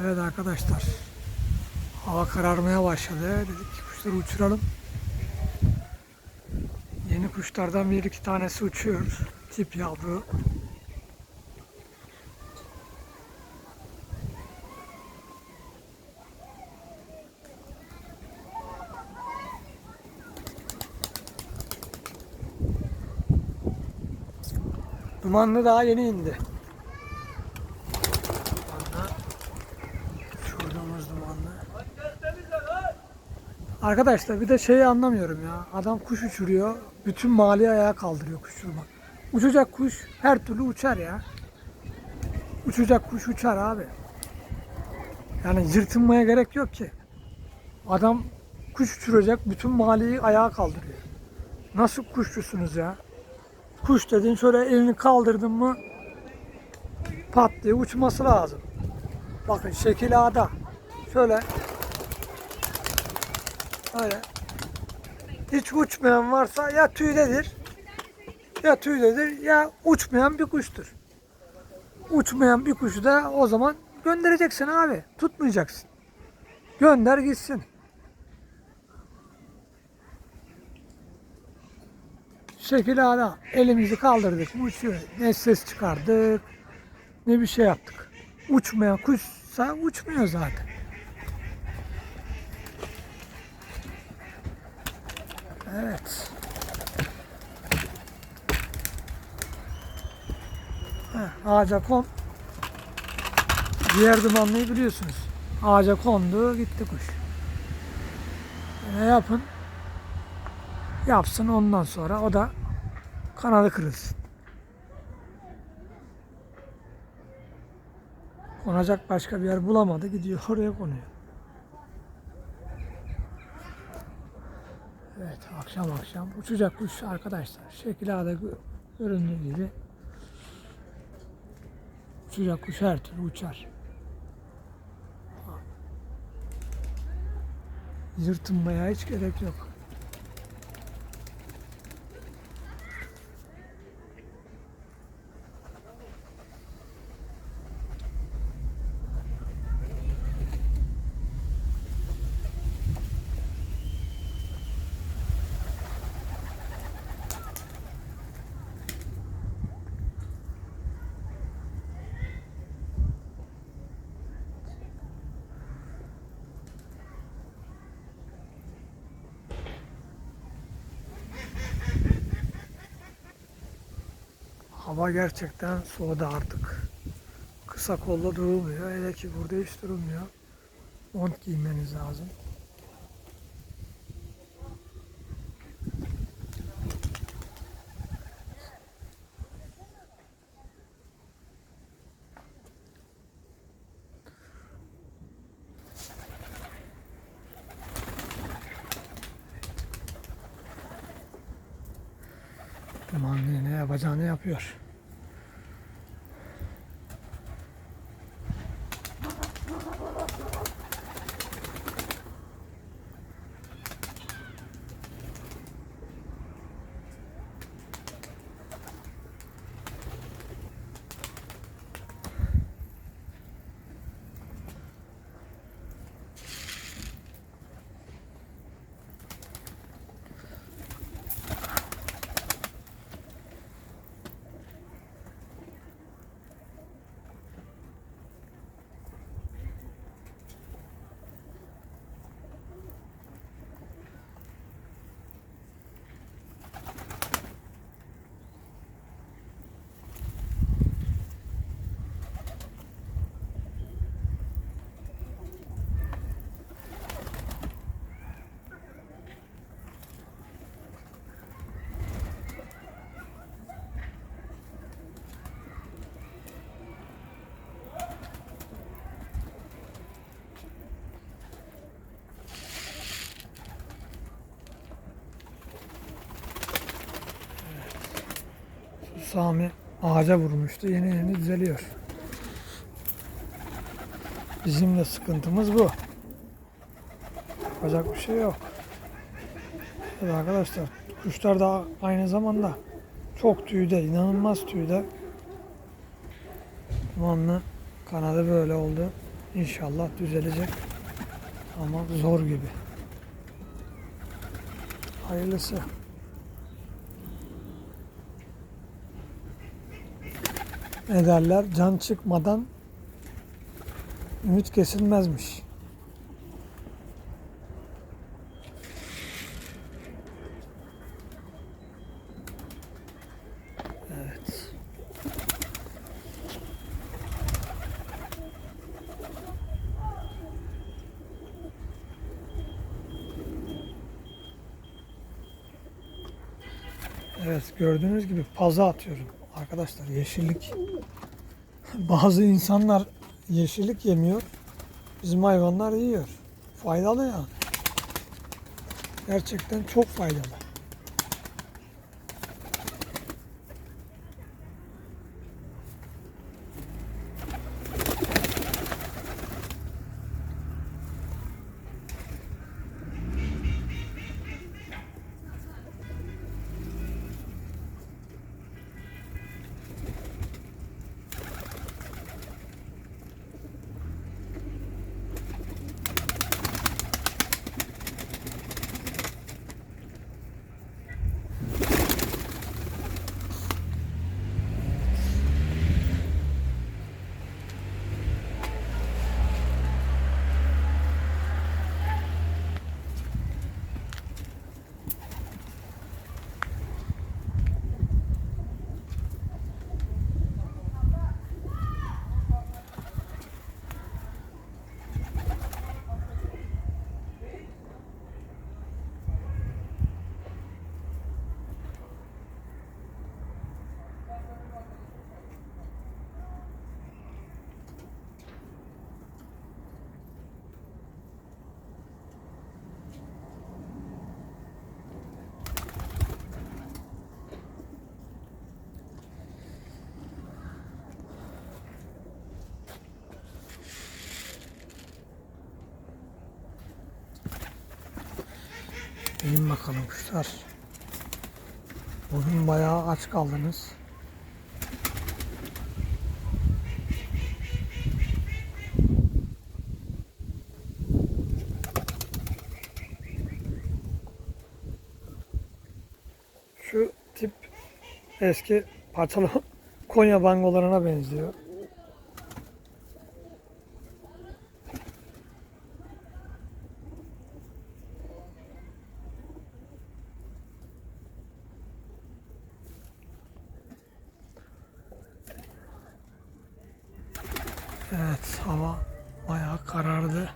Evet arkadaşlar. Hava kararmaya başladı. Dedik ki kuşları uçuralım. Yeni kuşlardan bir iki tanesi uçuyor. Tip yavru. Dumanlı daha yeni indi. Dumanlı. Uçurduğumuz dumanlı. Arkadaşlar bir de şeyi anlamıyorum ya. Adam kuş uçuruyor. Bütün mali ayağa kaldırıyor kuş uçurmak. Uçacak kuş her türlü uçar ya. Uçacak kuş uçar abi. Yani yırtınmaya gerek yok ki. Adam kuş uçuracak bütün maliyi ayağa kaldırıyor. Nasıl kuşçusunuz ya? Kuş dedin şöyle elini kaldırdın mı pat diye uçması lazım. Bakın şekil A'da. Şöyle Öyle. Hiç uçmayan varsa ya tüydedir ya tüydedir ya uçmayan bir kuştur. Uçmayan bir kuşu da o zaman göndereceksin abi. Tutmayacaksın. Gönder gitsin. Şekil ala elimizi kaldırdık uçuyor. Ne ses çıkardık ne bir şey yaptık. Uçmayan kuşsa uçmuyor zaten. Evet. Heh, ağaca kon. Diğer dumanlıyı biliyorsunuz. Ağaca kondu gitti kuş. Ne yapın? Yapsın ondan sonra o da kanadı kırılsın. Konacak başka bir yer bulamadı gidiyor oraya konuyor. Evet akşam akşam uçacak kuş arkadaşlar. Şekil A'da gö- göründüğü gibi uçacak kuş her türlü uçar. Yırtınmaya hiç gerek yok. Hava gerçekten soğudu artık. Kısa kolla durulmuyor. Hele ki burada hiç durulmuyor. Mont giymeniz lazım. Dumanlı ne yapacağını yapıyor. Sami ağaca vurmuştu. Yeni yeni düzeliyor. Bizim de sıkıntımız bu. Yapacak bir şey yok. Evet arkadaşlar kuşlar da aynı zamanda çok tüyde, inanılmaz tüyde. Dumanlı kanadı böyle oldu. İnşallah düzelecek. Ama zor gibi. Hayırlısı. Ne derler? Can çıkmadan ümit kesilmezmiş. Evet. Evet gördüğünüz gibi paza atıyorum arkadaşlar yeşillik. Bazı insanlar yeşillik yemiyor. Bizim hayvanlar yiyor. Faydalı yani. Gerçekten çok faydalı. İnin bakalım kuşlar. Bugün bayağı aç kaldınız. Şu tip eski parçalı Konya bangolarına benziyor. Evet hava bayağı karardı.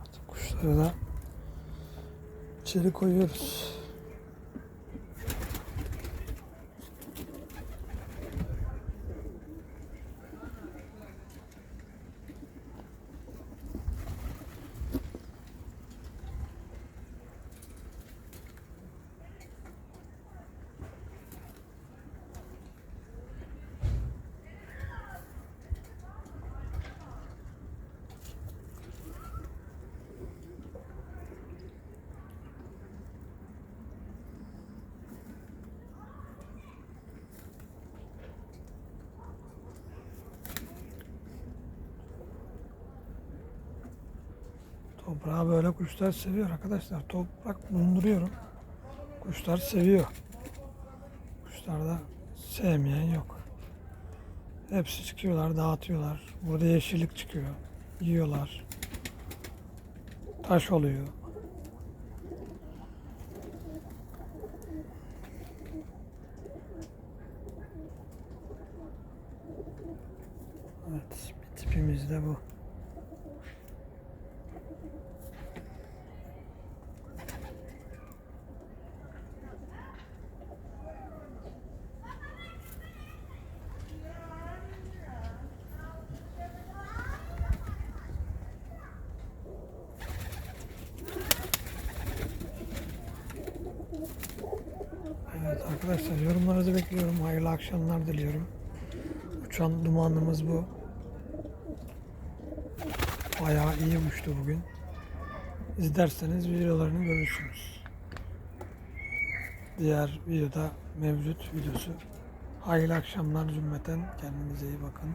Artık kuşları da içeri koyuyoruz. Toprağı böyle kuşlar seviyor arkadaşlar. Toprak bulunduruyorum. Kuşlar seviyor. Kuşlarda sevmeyen yok. Hepsi çıkıyorlar, dağıtıyorlar. Burada yeşillik çıkıyor. Yiyorlar. Taş oluyor. Evet, tipimiz de bu. Evet arkadaşlar yorumlarınızı bekliyorum. Hayırlı akşamlar diliyorum. Uçan dumanımız bu. Bayağı iyi uçtu bugün. İzlerseniz videolarını görürsünüz. Diğer videoda mevcut videosu. Hayırlı akşamlar cümleten. Kendinize iyi bakın.